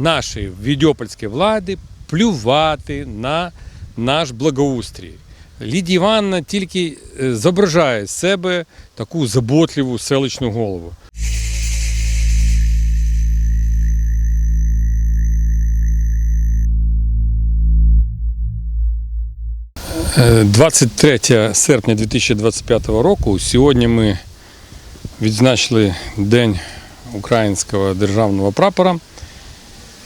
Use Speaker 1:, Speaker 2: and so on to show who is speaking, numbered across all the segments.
Speaker 1: нашої відьопольської влади плювати на наш благоустрій. Лідія Івановна тільки е, зображає з себе таку заботливу селищну голову. Е, 23 серпня 2025 року. Сьогодні ми відзначили День українського державного прапора.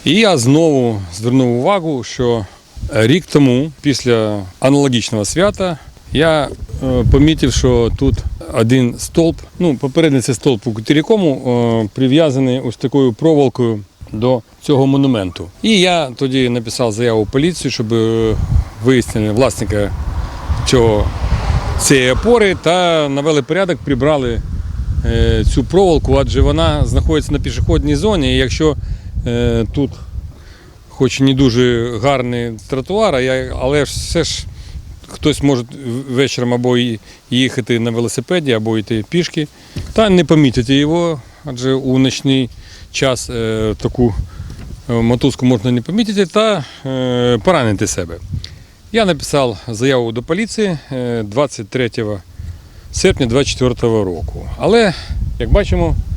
Speaker 1: І я знову звернув увагу, що рік тому, після аналогічного свята, я е, помітив, що тут один стовп, ну, попередньо це стовп у Кутирякому, е, прив'язаний ось такою проволокою до цього монументу. І я тоді написав заяву в поліцію, щоб е, вияснили власника цього, цієї опори та навели порядок, прибрали цю проволоку, адже вона знаходиться на пішохідній зоні. І якщо тут, хоч не дуже гарний тротуар, але все ж хтось може вечором або їхати на велосипеді, або йти пішки, та не помітити його, адже у ночний час е, таку е, мотузку можна не помітити та е, поранити себе. Я написав заяву до поліції е, 23 серпня 2024 року. Але, як бачимо, е,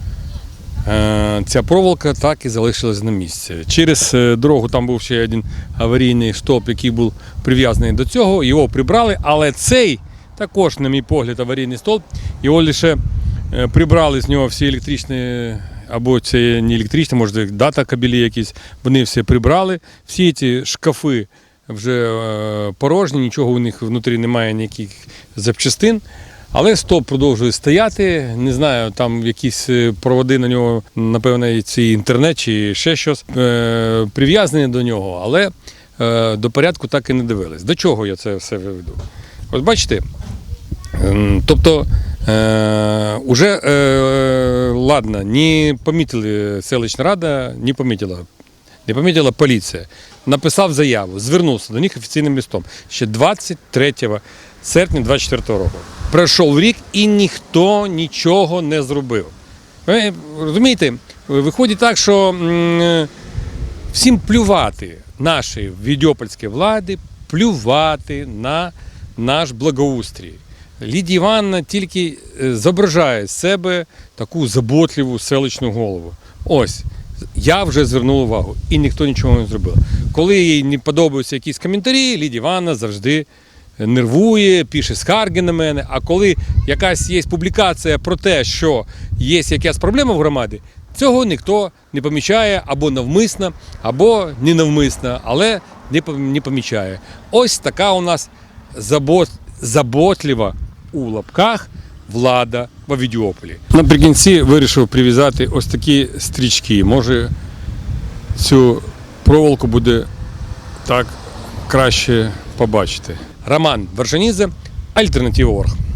Speaker 1: ця проволока так і залишилась на місці. Через е, дорогу там був ще один аварійний стовп, який був прив'язаний до цього. Його прибрали, але цей також, на мій погляд, аварійний стовп, його лише е, прибрали з нього всі електричні. Або це не електричні, може дата кабелі якісь, вони все прибрали. Всі ці шкафи вже е, порожні, нічого у них внутрі немає ніяких запчастин. Але стоп продовжує стояти. Не знаю, там якісь е, проводи на нього, напевно, ці інтернет чи ще щось е, прив'язані до нього, але е, до порядку так і не дивились. До чого я це все веду? От бачите, ем, тобто. Е, уже е, ладно, не помітили селищна рада, не помітила не помітила поліція. Написав заяву, звернувся до них офіційним листом ще 23 серпня 2024 року. Пройшов рік і ніхто нічого не зробив. Ви розумієте, виходить так, що всім плювати нашій відьопольській влади, плювати на наш благоустрій. Лідія Івановна тільки е, зображає з себе таку заботливу селищну голову. Ось. Я вже звернув увагу, і ніхто нічого не зробив. Коли їй не подобаються якісь коментарі, Лідія Івановна завжди нервує, пише скарги на мене. А коли якась є публікація про те, що є якась проблема в громаді, цього ніхто не помічає або навмисно, або ненавмисно, але не помічає. Ось така у нас забот, заботлива у лапках влада в Авідіополі. Наприкінці вирішив прив'язати ось такі стрічки. Може, цю проволоку буде так краще побачити. Роман Вершанідзе, Альтернатива Орг.